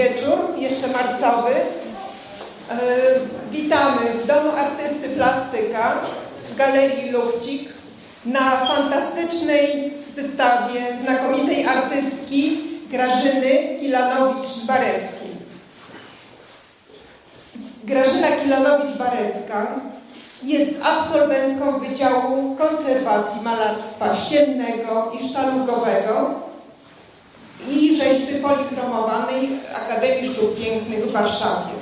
wieczór, jeszcze marcowy. E, Witamy w Domu Artysty Plastyka w Galerii Lufcik na fantastycznej wystawie znakomitej artystki Grażyny Kilanowicz-Bareckiej. Grażyna Kilanowicz-Barecka jest absolwentką Wydziału Konserwacji Malarstwa Ściennego i Sztalugowego i rzeźby polichromowanej Akademii Sztuk Pięknych w Warszawie.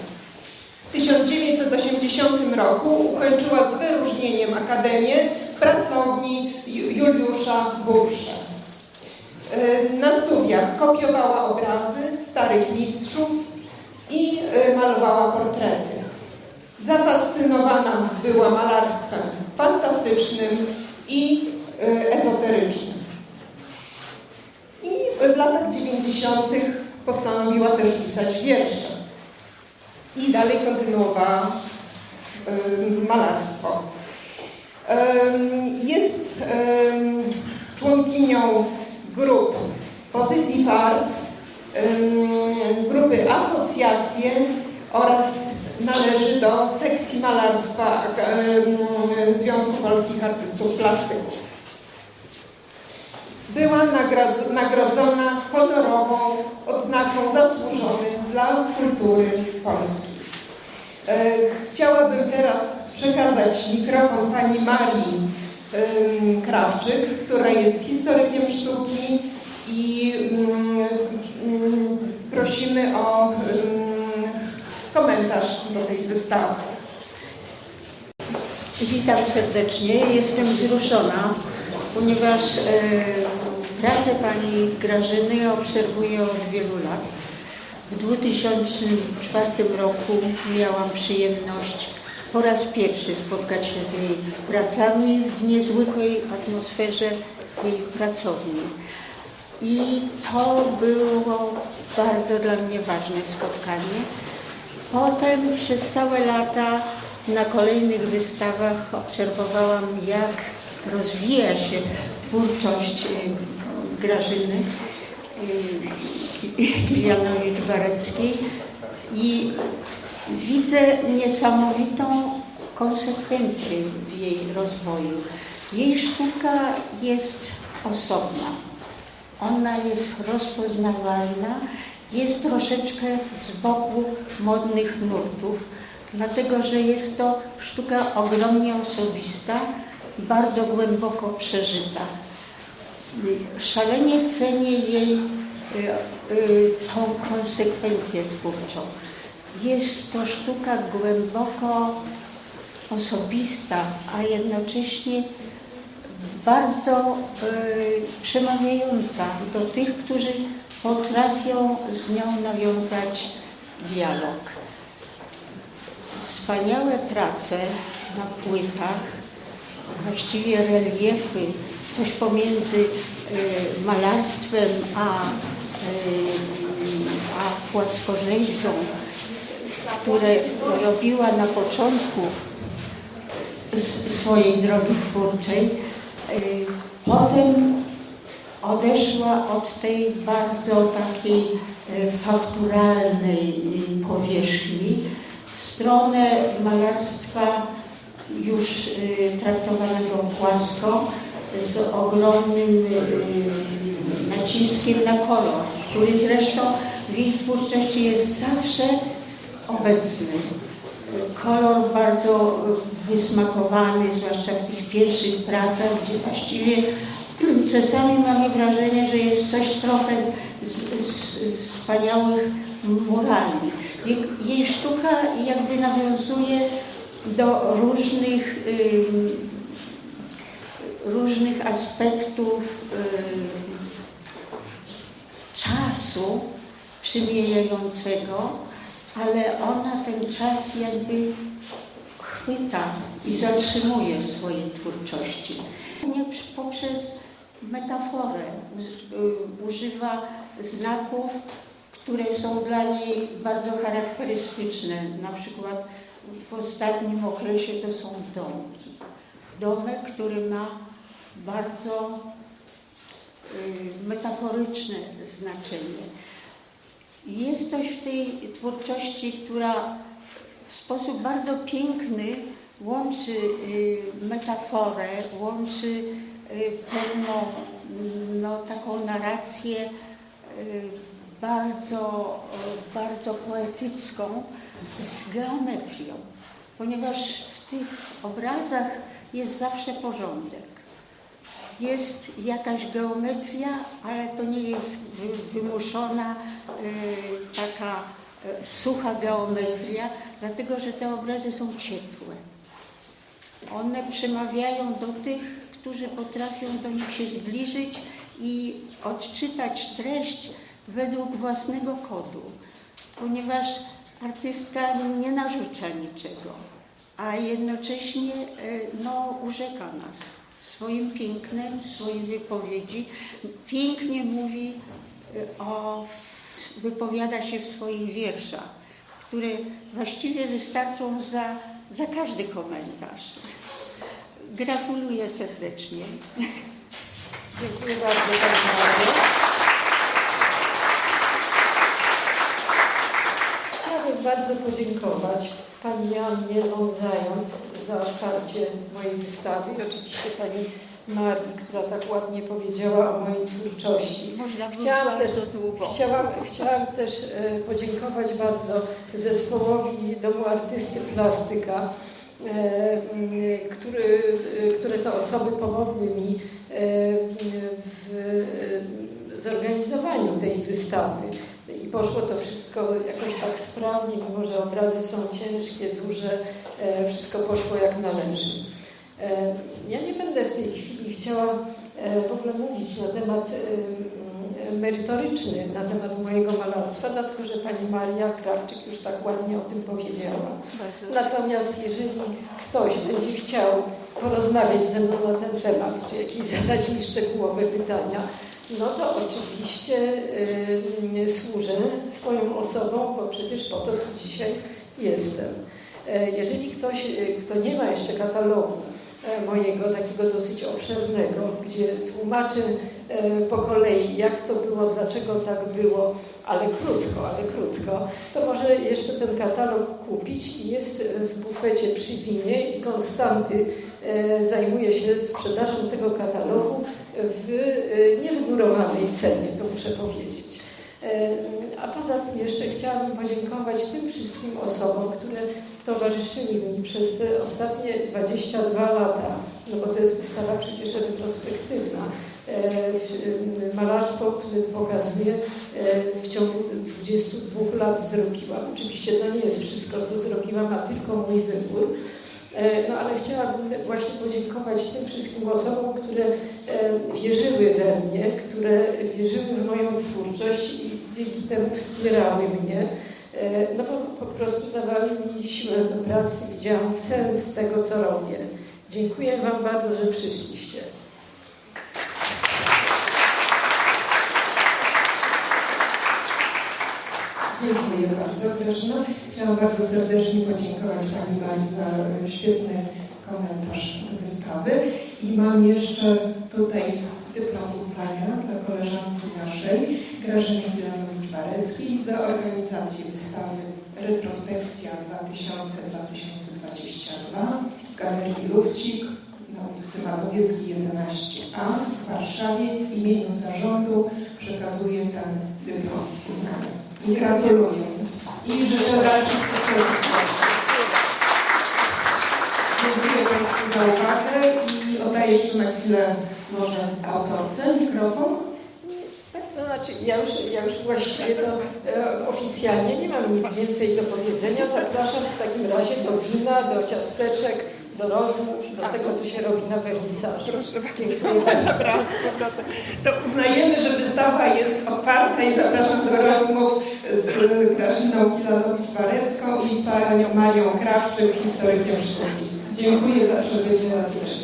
W 1980 roku ukończyła z wyróżnieniem Akademię pracowni Ju- Juliusza Bursze. E, Na studiach kopiowała obrazy starych mistrzów i e, malowała portrety. Zafascynowana była malarstwem fantastycznym i e, ezoterycznym. W latach 90. postanowiła też pisać wiersze. I dalej kontynuowała e, malarstwo. Jest członkinią grup Positive Art, grupy Asocjacje oraz należy do sekcji malarstwa Związku Polskich Artystów Plastyków. Była nagrodzona honorową odznaką zasłużony dla kultury polskiej. E, Chciałabym teraz przekazać mikrofon pani Marii Krawczyk, która jest historykiem sztuki i mm, mm, prosimy o em, komentarz do tej wystawy. Witam serdecznie. Jestem wzruszona, ponieważ e, pracę pani Grażyny obserwuję od wielu lat. W 2004 roku miałam przyjemność po raz pierwszy spotkać się z jej pracami w niezwykłej atmosferze jej pracowni. I to było bardzo dla mnie ważne spotkanie. Potem przez całe lata na kolejnych wystawach obserwowałam, jak rozwija się twórczość y, Grażyny y, Kilianowicz-Bareckiej i widzę niesamowitą konsekwencję w jej rozwoju. Jej sztuka jest osobna. Ona jest rozpoznawalna, jest troszeczkę z boku modnych nurtów, dlatego że jest to sztuka ogromnie osobista, bardzo głęboko przeżyta. Szalenie cenię jej y, y, tą konsekwencję twórczą. Jest to sztuka głęboko osobista, a jednocześnie bardzo y, przemawiająca do tych, którzy potrafią z nią nawiązać dialog. Wspaniałe prace na płytach, właściwie reliefy, coś pomiędzy y, malarstwem a, y, a płaskorzeźbą, które robiła na początku swojej drogi twórczej. Y, Potem odeszła od tej bardzo takiej fakturalnej powierzchni w stronę malarstwa już y, traktowanego płasko z ogromnym y, naciskiem na kolor, który zresztą w jej twórczości jest zawsze obecny kolor bardzo wysmakowany, zwłaszcza w tych pierwszych pracach, gdzie właściwie czasami mamy wrażenie, że jest coś trochę z, z, z wspaniałych murali. Jej, jej sztuka jakby nawiązuje do różnych, różnych aspektów czasu przymijającego, ale ona ten czas jakby chwyta i zatrzymuje w swojej twórczości. Nie poprzez metaforę y, używa znaków, które są dla niej bardzo charakterystyczne. Na przykład w ostatnim okresie to są domki. Domek, który ma bardzo y, metaforyczne znaczenie. Jest coś w tej twórczości, która w sposób bardzo piękny łączy y, metaforę, łączy y, pewną no, taką narrację bardzo, bardzo poetycką z geometrią, ponieważ w tych obrazach jest zawsze porządek. Jest jakaś geometria, ale to nie jest wy- wymuszona y, taka y, sucha geometria, dlatego że te obrazy są ciepłe. One przemawiają do tych, którzy potrafią do nich się zbliżyć i odczytać treść według własnego kodu, ponieważ artystka nie narzuca niczego, a jednocześnie e, no, urzeka nas swoim pięknem, swoim wypowiedzi. Pięknie mówi e, o, wypowiada się w swoich wierszach, które właściwie wystarczą za, za każdy komentarz. Gratuluję serdecznie. Dziękuję bardzo Pani Mario. Chciałabym bardzo podziękować Pani Jannie Lądzając za otwarcie mojej wystawy i oczywiście Pani Marii, która tak ładnie powiedziała o mojej twórczości. Można Chciałam bardzo długo. Chciałam, chciałam też e, podziękować bardzo zespołowi Domu Artysty Plastyka, e, który, e, które to osoby pomogły mi w zorganizowaniu tej wystawy. Poszło to wszystko jakoś tak sprawnie, mimo że obrazy są ciężkie, duże, e, wszystko poszło jak należy. E, Ja nie będę w tej chwili chciała e, w ogóle mówić na temat merytoryczny, na temat mojego malarstwa, dlatego że pani Maria Krawczyk już tak ładnie o tym powiedziała. Bardzo Natomiast jeżeli ktoś będzie chciał porozmawiać ze mną na ten temat, czy jakieś zadać mi szczegółowe pytania, no to oczywiście y, służę swoją osobą, bo przecież po to tu dzisiaj jestem. E, Jeżeli ktoś, y, kto nie ma jeszcze katalogu e, mojego, takiego dosyć obszernego, gdzie tłumaczę e, po kolei, jak to było, dlaczego tak było, ale krótko, ale krótko, to może jeszcze ten katalog kupić i jest w bufecie przy winie i Konstanty zajmuje się sprzedażą tego katalogu w e, niewygórowanej cenie, to muszę powiedzieć. E, A poza tym jeszcze chciałabym podziękować tym wszystkim osobom, które towarzyszyły mi przez te ostatnie 22 lata, no bo to jest wystawa przecież retrospektywna. E, w- Malarstwo, które pokazuje, e, w ciągu 22 lat zrobiłam. Oczywiście to nie jest wszystko, co zrobiłam, a tylko mój wybór. E, No ale chciałabym właśnie podziękować tym wszystkim osobom, które e, wierzyły we mnie, które wierzyły w moją twórczość i dzięki temu wspierały mnie. E, No bo po prostu dawały mi siłę do pracy, widziałam sens tego, co robię. Dziękuję Wam bardzo, że przyszliście. Dziękuję bardzo, Grażyna. Chciałam bardzo serdecznie podziękować Pani Marii za e, świetny komentarz wystawy. I mam jeszcze tutaj dyplom uznania dla koleżanki naszej, Grażyny Wilanowicz-Bareckiej za organizację wystawy Retrospekcja 2000-2022 w Galerii Lufcik na ulicy Mazowieckiej 11a w Warszawie. W imieniu zarządu przekazuję ten dyplom uznania. I gratuluję. I życzę dalszych sukcesów. Dziękuję Państwu za uwagę i oddaję jeszcze na chwilę może autorce mikrofon. Tak, to znaczy, ja już, ja już właściwie to e, oficjalnie nie mam nic więcej do powiedzenia. Zapraszam w takim razie do wina, do ciasteczek, do rozmów, do tego, co się robi na wernisażu. Dziękuję bardzo. Zapraszam z powrotem. To uznajemy, wystawa jest otwarta i zapraszam do rozmów z Grażyną Kilanowicz-Warecką i z panią Marią Krawczyk, historykiem sztuki. Dziękuję za przybycie raz jeszcze.